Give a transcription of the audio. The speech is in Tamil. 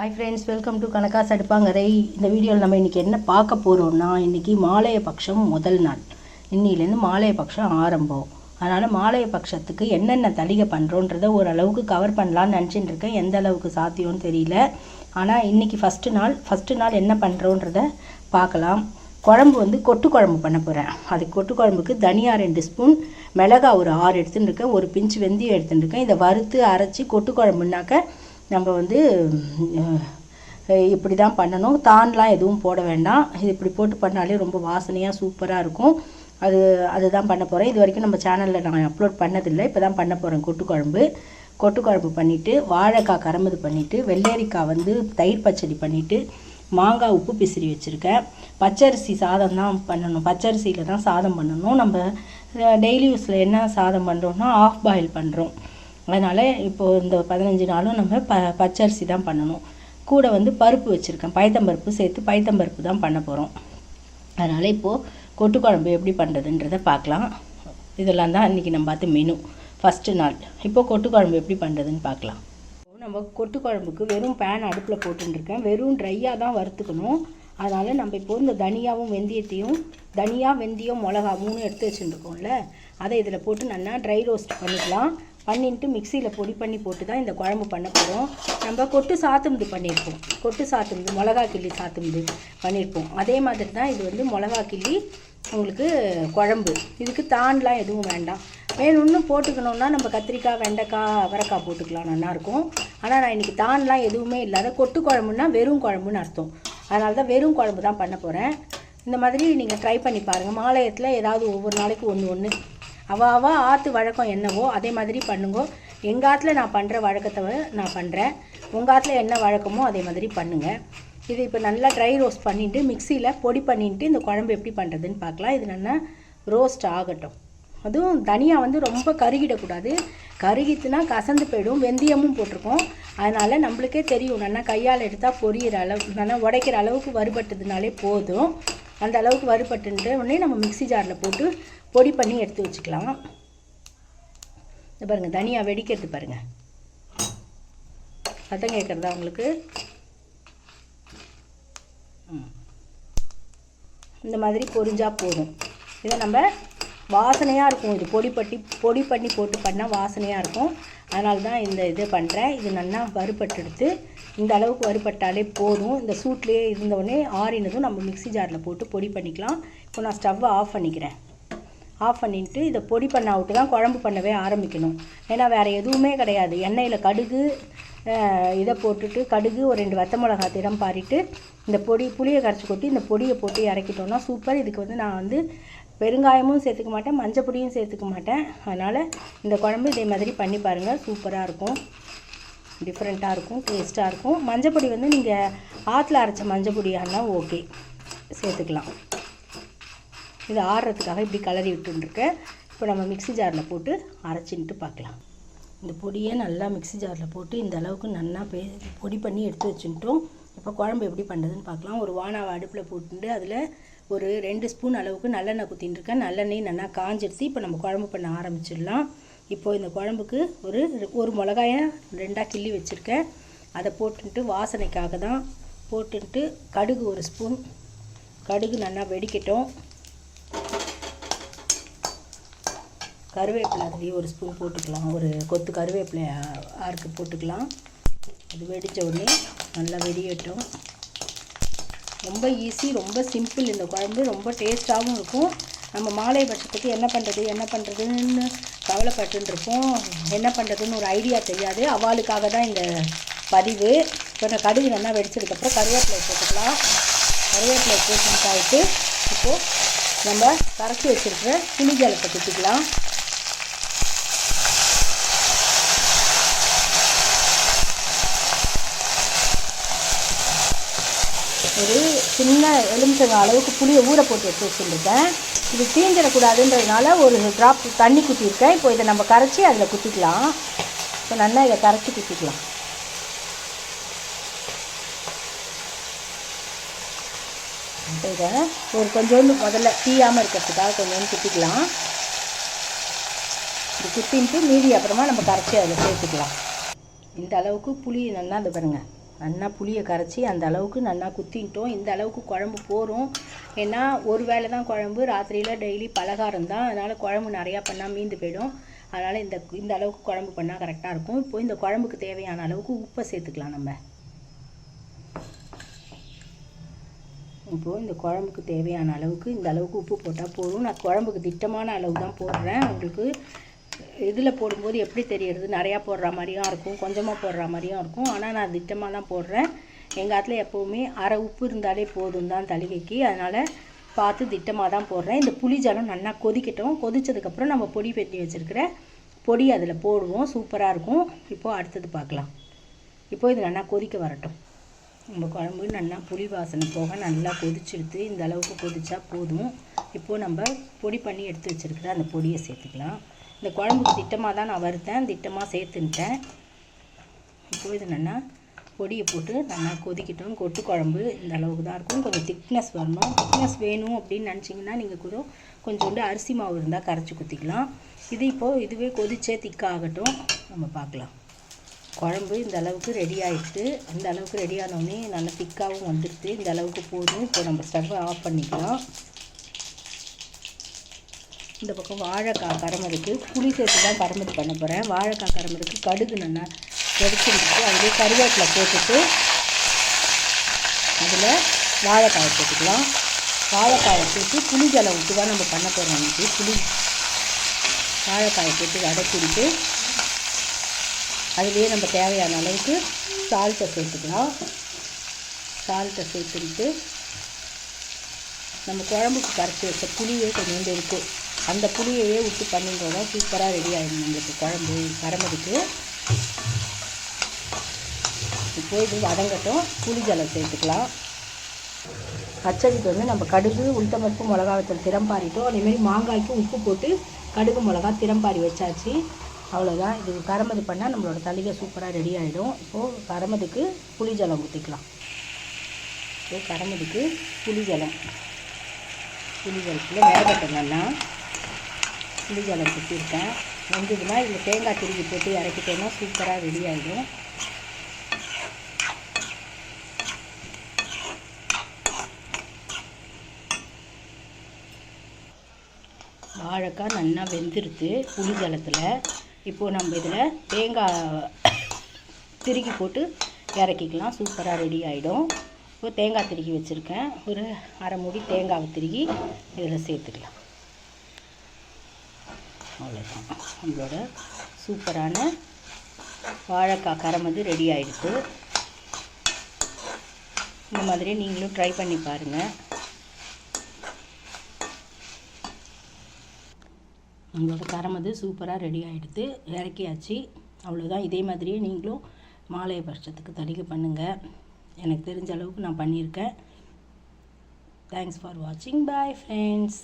Hi friends welcome to Kanakas அடுப்பாங்கரை இந்த வீடியோவில் நம்ம இன்றைக்கி என்ன பார்க்க போகிறோம்னா இன்றைக்கி மாலைய பட்சம் முதல் நாள். இன்னிலேருந்து மாலைய பட்சம் ஆரம்பம். அதனால் மாலைய பட்சத்துக்கு என்னென்ன தளிகை பண்ணுறோன்றத ஓரளவுக்கு கவர் பண்ணலான்னு நினச்சிட்டு இருக்கேன். எந்த அளவுக்கு சாத்தியம்னு தெரியல. ஆனால் இன்றைக்கி ஃபஸ்ட்டு நாள் ஃபஸ்ட்டு நாள் என்ன பண்ணுறோன்றத பார்க்கலாம். குழம்பு வந்து கொட்டு குழம்பு பண்ண போகிறேன் அது கொட்டு குழம்புக்கு தனியா ரெண்டு ஸ்பூன் மிளகா ஒரு ஆறு எடுத்துன்னு இருக்கேன். ஒரு பிஞ்சு வெந்தயம் எடுத்துகிட்டு இருக்கேன். இதை வறுத்து அரைச்சி கொட்டு குழம்புனாக்க நம்ம வந்து இப்படி தான் பண்ணணும். தான்லாம் எதுவும் போட வேண்டாம். இது இப்படி போட்டு பண்ணாலே ரொம்ப வாசனையாக சூப்பராக இருக்கும். அது அதுதான் பண்ண போகிறேன் இது வரைக்கும் நம்ம சேனலில் நான் அப்லோட் பண்ணதில்லை. இப்போ தான் பண்ண போகிறேன் கொட்டு குழம்பு கொட்டு குழம்பு பண்ணிவிட்டு வாழைக்காய் கரம்பது பண்ணிவிட்டு வெள்ளரிக்காய் வந்து தயிர் பச்சடி பண்ணிவிட்டு மாங்காய் உப்பு பிசிறி வச்சுருக்கேன். பச்சரிசி சாதம் தான் பண்ணணும். பச்சரிசியில் தான் சாதம் பண்ணணும். நம்ம டெய்லி யூஸில் என்ன சாதம் பண்ணுறோம்னா ஆஃப் பாயில் பண்ணுறோம் அதனால் இப்போது இந்த பதினஞ்சு நாளும் நம்ம ப பச்சரிசி தான் பண்ணணும். கூட வந்து பருப்பு வச்சுருக்கேன். பயத்தம்பருப்பு சேர்த்து பயத்தம்பருப்பு தான் பண்ண போகிறோம் அதனால் இப்போது கொட்டு குழம்பு எப்படி பண்ணுறதுன்றதை பார்க்கலாம். இதெல்லாம் தான் இன்றைக்கி நம்ம பார்த்து மெனு ஃபஸ்ட்டு நாள். இப்போ கொட்டு குழம்பு எப்படி பண்ணுறதுன்னு பார்க்கலாம். நம்ம கொட்டு குழம்புக்கு வெறும் பேன் அடுப்பில் போட்டுருக்கேன் வெறும் ட்ரையாக தான் வறுத்துக்கணும். அதனால் நம்ம இப்போ இந்த தனியாவும் வெந்தயத்தையும் தனியாக வெந்தயம் மிளகா மூணு எடுத்து வச்சுருக்கோம்ல அதை இதில் போட்டு நல்லா ட்ரை ரோஸ்ட் பண்ணிக்கலாம். பண்ணிட்டு மிக்சியில் பொடி பண்ணி போட்டு தான் இந்த குழம்பு பண்ண போகிறோம் நம்ம கொட்டு சாத்தும்பு பண்ணியிருப்போம் கொட்டு சாத்தும்பு மிளகா கிள்ளி சாத்தும்பு பண்ணியிருப்போம் அதே மாதிரி தான் இது வந்து மிளகா கிள்ளி உங்களுக்கு குழம்பு. இதுக்கு தான்லாம் எதுவும் வேண்டாம். வேணும்னு போட்டுக்கணுன்னா நம்ம கத்திரிக்காய் வெண்டைக்காய் அவரைக்காய் போட்டுக்கலாம். நல்லாயிருக்கும். ஆனால் நான் இன்றைக்கி தான்லாம் எதுவுமே இல்லாத கொட்டு குழம்புன்னா வெறும் குழம்புன்னு அர்த்தம். அதனால தான் வெறும் குழம்பு தான் பண்ண போகிறேன் இந்த மாதிரி நீங்கள் ட்ரை பண்ணி பாருங்கள் மாலயத்தில் ஏதாவது ஒவ்வொரு நாளைக்கு ஒன்று ஒன்று அவ அவ ஆற்று வழக்கம் என்னவோ அதே மாதிரி பண்ணுங்க. எங்கள் ஆற்றுல நான் பண்ணுற வழக்கத்தை நான் பண்ணுறேன் உங்கள் ஆற்றுல என்ன வழக்கமோ அதே மாதிரி பண்ணுங்கள் இது இப்போ நல்லா ட்ரை ரோஸ்ட் பண்ணிவிட்டு மிக்சியில் பொடி பண்ணிட்டு இந்த குழம்பு எப்படி பண்ணுறதுன்னு பார்க்கலாம். இது நல்லா ரோஸ்ட் ஆகட்டும். அதுவும் தனியாக வந்து ரொம்ப கருகிடக்கூடாது. கருகித்துனா கசந்து போயிடும். வெந்தயமும் போட்டிருக்கோம். அதனால் நம்மளுக்கே தெரியும். நல்லா கையால் எடுத்தால் பொரியிற அளவு நல்லா உடைக்கிற அளவுக்கு வறுபட்டதுனாலே போதும். அந்த அளவுக்கு வறுபட்டுன்ட்டு உடனே நம்ம மிக்ஸி ஜாரில் போட்டு பொடி பண்ணி எடுத்து வச்சுக்கலாம். இந்த பாருங்கள் தனியாக வெடிக்கிறது பாருங்கள் சத்தம் கேட்குறதா உங்களுக்கு? ம். இந்த மாதிரி பொறிஞ்சால் போதும். இதை நம்ம வாசனையாக இருக்கும். இது பொடி பட்டி பொடி பண்ணி போட்டு பண்ணால் வாசனையாக இருக்கும். அதனால தான் இந்த இது பண்ணுறேன் இது நல்லா வறுபட்டெடுத்து இந்த அளவுக்கு வறுபட்டாலே போதும். இந்த சூட்லேயே இருந்தவுடனே ஆறினதும் நம்ம மிக்ஸி ஜாரில் போட்டு பொடி பண்ணிக்கலாம். இப்போ நான் ஸ்டவ்வை ஆஃப் பண்ணிக்கிறேன். ஆஃப் பண்ணிட்டு இதை பொடி பண்ண விட்டு தான் குழம்பு பண்ணவே ஆரம்பிக்கணும். ஏன்னா வேறு எதுவுமே கிடையாது. எண்ணெயில் கடுகு இதை போட்டுட்டு கடுகு ஒரு ரெண்டு வத்த மிளகா திடம் பாரிட்டு இந்த பொடி புளியை கரைச்சி கொட்டி இந்த பொடியை போட்டு இறக்கிட்டோம்னா சூப்பர். இதுக்கு வந்து நான் வந்து பெருங்காயமும் சேர்த்துக்க மாட்டேன் மஞ்சள் பொடியும் சேர்த்துக்க மாட்டேன். அதனால் இந்த குழம்பு இதே மாதிரி பண்ணி பாருங்கள் சூப்பராக இருக்கும். டிஃப்ரெண்ட்டாக இருக்கும் டேஸ்ட்டாக இருக்கும். மஞ்சள் பொடி வந்து நீங்கள் ஆற்றுல அரைச்ச மஞ்சள் பொடியானா ஓகே சேர்த்துக்கலாம். இது ஆறுறதுக்காக இப்படி கலரி விட்டுருக்கேன் இப்போ நம்ம மிக்ஸி ஜாரில் போட்டு அரைச்சின்ட்டு பார்க்கலாம். இந்த பொடியை நல்லா மிக்ஸி ஜாரில் போட்டு இந்த அளவுக்கு நல்லா பே பொடி பண்ணி எடுத்து வச்சுட்டோம் இப்போ குழம்பு எப்படி பண்ணுறதுன்னு பார்க்கலாம். ஒரு வானாவை அடுப்பில் போட்டுட்டு அதில் ஒரு ரெண்டு ஸ்பூன் அளவுக்கு நல்லெண்ணெய் குத்தின்னு இருக்கேன். நல்லெண்ணெய் நல்லா காஞ்சிடுச்சு இப்போ நம்ம குழம்பு பண்ண ஆரம்பிச்சிடலாம். இப்போ இந்த குழம்புக்கு ஒரு ஒரு மிளகாயை ரெண்டாக கிள்ளி வச்சுருக்கேன். அதை போட்டுன்ட்டு வாசனைக்காக தான் போட்டுன்ட்டு கடுகு ஒரு ஸ்பூன். கடுகு நல்லா வெடிக்கட்டும். கருவேப்பிலை அதுலேயே ஒரு ஸ்பூன் போட்டுக்கலாம். ஒரு கொத்து கருவேப்பிலை ஆறுக்கு போட்டுக்கலாம். அது வெடித்த உடனே நல்லா வெடியட்டும். ரொம்ப ஈஸி ரொம்ப சிம்பிள் இந்த குழம்பு. ரொம்ப டேஸ்ட்டாகவும் இருக்கும். நம்ம மாலை பட்சத்துக்கு என்ன பண்ணுறது என்ன பண்ணுறதுன்னு கவலைப்பட்டுன்னு இருப்போம் என்ன பண்ணுறதுன்னு ஒரு ஐடியா தெரியாது. அவளுக்காக தான் இந்த பதிவு. இப்போ நான் கடுகு நல்லா வெடிச்சதுக்கப்புறம் கருவேப்பிலை போட்டுக்கலாம். கருவேப்பிலை போட்டு இப்போது நம்ம கரைச்சி வச்சுருக்கிற புளிஜலத்தை குத்திக்கலாம் ஒரு சின்ன எலுமிச்சங்க அளவுக்கு புளியை ஊற போட்டு எடுத்து வச்சுருக்கேன் இது தீஞ்சிடக்கூடாதுன்றதுனால ஒரு ட்ராப் தண்ணி குத்திருக்கேன் இப்போ இதை நம்ம கரைச்சி அதில் குத்திக்கலாம். இப்போ நல்லா இதை கரைச்சி குத்திக்கலாம். இதை ஒரு கொஞ்சோண்டு முதல்ல தீயாமல் இருக்கிறதுக்காக கொஞ்சோண்டு குத்திக்கலாம். இது குத்தின்ட்டு மீதி அப்புறமா நம்ம கரைச்சி அதில் சேர்த்துக்கலாம். இந்த அளவுக்கு புளி நல்லா இது பாருங்கள் நல்லா புளியை கரைச்சி அந்த அளவுக்கு நல்லா குத்திட்டோம் இந்த அளவுக்கு குழம்பு போகிறோம் ஏன்னா ஒரு வேளை தான் குழம்பு ராத்திரியில் டெய்லி பலகாரம் தான். அதனால் குழம்பு நிறையா பண்ணால் மீந்து போயிடும். அதனால் இந்த இந்த அளவுக்கு குழம்பு பண்ணால் கரெக்டாக இருக்கும். இப்போ இந்த குழம்புக்கு தேவையான அளவுக்கு உப்பை சேர்த்துக்கலாம் நம்ம. இப்போது இந்த குழம்புக்கு தேவையான அளவுக்கு இந்த அளவுக்கு உப்பு போட்டால் போதும். நான் குழம்புக்கு திட்டமான அளவு தான் போடுறேன். உங்களுக்கு இதில் போடும்போது எப்படி தெரியறது? நிறையா போடுற மாதிரியும் இருக்கும் கொஞ்சமாக போடுற மாதிரியும் இருக்கும். ஆனால் நான் திட்டமாக தான் போடுறேன். எங்கள் ஆற்றுல எப்போவுமே அரை உப்பு இருந்தாலே போதும் தான் தலிகைக்கு அதனால் பார்த்து திட்டமாக தான் போடுறேன். இந்த புளி ஜலம் நல்லா கொதிக்கட்டும். கொதித்ததுக்கப்புறம் நம்ம பொடி பெட்டி வச்சுருக்கிற பொடி அதில் போடுவோம். சூப்பராக இருக்கும். இப்போது அடுத்தது பார்க்கலாம். இப்போது இது நல்லா கொதிக்க வரட்டும். நம்ம குழம்பு நல்லா புளி வாசனை போக நல்லா கொதிச்செடுத்து இந்த அளவுக்கு கொதிச்சா போதும். இப்போது நம்ம பொடி பண்ணி எடுத்து வச்சுருக்கிற அந்த பொடியை சேர்த்துக்கலாம். இந்த குழம்புக்கு திட்டமாக தான் நான் வறுத்தேன். திட்டமாக சேர்த்துன்ட்டேன். இப்போது இது நல்லா பொடியை போட்டு நல்லா கொதிக்கட்டும். கொட்டு குழம்பு இந்த அளவுக்கு தான் இருக்கும். கொஞ்சம் திக்னஸ் வரணும். திக்னஸ் வேணும் அப்படின்னு நினச்சிங்கன்னா நீங்கள் கூட கொஞ்சோண்டு அரிசி மாவு இருந்தால் கரைச்சி குத்திக்கலாம். இது இப்போது இதுவே கொதிச்சே திக்காகட்டும் நம்ம பார்க்கலாம். குழம்பு இந்த அளவுக்கு ரெடி ஆயிடுச்சு இந்த அளவுக்கு ரெடி ஆனோடனே நல்லா திக்காகவும் வந்துடுது இந்த அளவுக்கு போதும். இப்போ நம்ம ஸ்டவ் ஆஃப் பண்ணிக்கலாம். இந்த பக்கம் வாழைக்காய் கரமதுக்கு புளி சேர்த்து தான் கரமது பண்ண போகிறேன் வாழைக்காய் கரமதுக்கு கடுகு நல்லா வெடிச்சுட்டு அதிலே கருவேப்பிலை போட்டுட்டு அதில் வாழைக்காயை போட்டுக்கலாம். வாழைக்காயை போட்டு புளி ஜலம் விட்டு தான் நம்ம பண்ண போகிறோம் இன்னைக்கு. புளி வாழைக்காயை போட்டு வதக்கிட்டு அதுலேயே நம்ம தேவையான அளவுக்கு சால்ட்டை சேர்த்துக்கலாம். சால்ட்டை சேர்த்துக்கிட்டு நம்ம குழம்புக்கு கரைச்சி வச்ச புளியே கொஞ்சோண்டு இருக்குது அந்த புளியையே விட்டு பண்ணிட்டோம்னா சூப்பராக ரெடி ஆகிடும் நம்மளுக்கு குழம்பு கரமதுக்கு இப்போ இது வதங்கட்டும். புளி ஜலம் சேர்த்துக்கலாம். பச்சடிக்கு வந்து நம்ம கடுகு உளுத்தம்பருப்பு மிளகா திறம்பாரிட்டோம் அதேமாரி மாங்காய்க்கு உப்பு போட்டு கடுகு மிளகா திறம்பாரி வச்சாச்சு. அவ்வளோதான் இது கரமது பண்ணால் நம்மளோட தளிகை சூப்பராக ரெடி ஆகிடும் இப்போது கரமதுக்கு புளி ஜலம் ஊற்றிக்கலாம் இப்போது கரமதுக்கு புளி ஜலம் புளி ஜலத்தில் வேகட்டும் புளி ஜலம் ஊற்றிருக்கேன் வந்ததுன்னா இதில் தேங்காய் திருவி போட்டு இறக்கிட்டோம்னா சூப்பராக ரெடி ஆகிடும் வாழைக்காய் நல்லா வெந்துருது புளி ஜலத்தில். இப்போது நம்ம இதில் தேங்காய் திருகி போட்டு இறக்கிக்கலாம். சூப்பராக ரெடி ஆகிடும் இப்போ தேங்காய் திருக்கி வச்சுருக்கேன். ஒரு அரை மூடி தேங்காவை திருக்கி இதில் சேர்த்துக்கலாம். அவ்வளோதான் நம்மளோட சூப்பரான வாழைக்காய் கரமது ரெடி ஆகிடுது இந்த மாதிரி நீங்களும் ட்ரை பண்ணி பாருங்கள் நம்மளோட கரமது சூப்பராக ரெடி ஆகிடுது இறக்கியாச்சு. அவ்வளோதான் இதே மாதிரியே நீங்களும் மாலை பட்சத்துக்கு தடிக்க பண்ணுங்கள் எனக்கு தெரிஞ்ச அளவுக்கு நான் பண்ணியிருக்கேன். தேங்க்ஸ் ஃபார் வாட்சிங் பாய் ஃப்ரெண்ட்ஸ்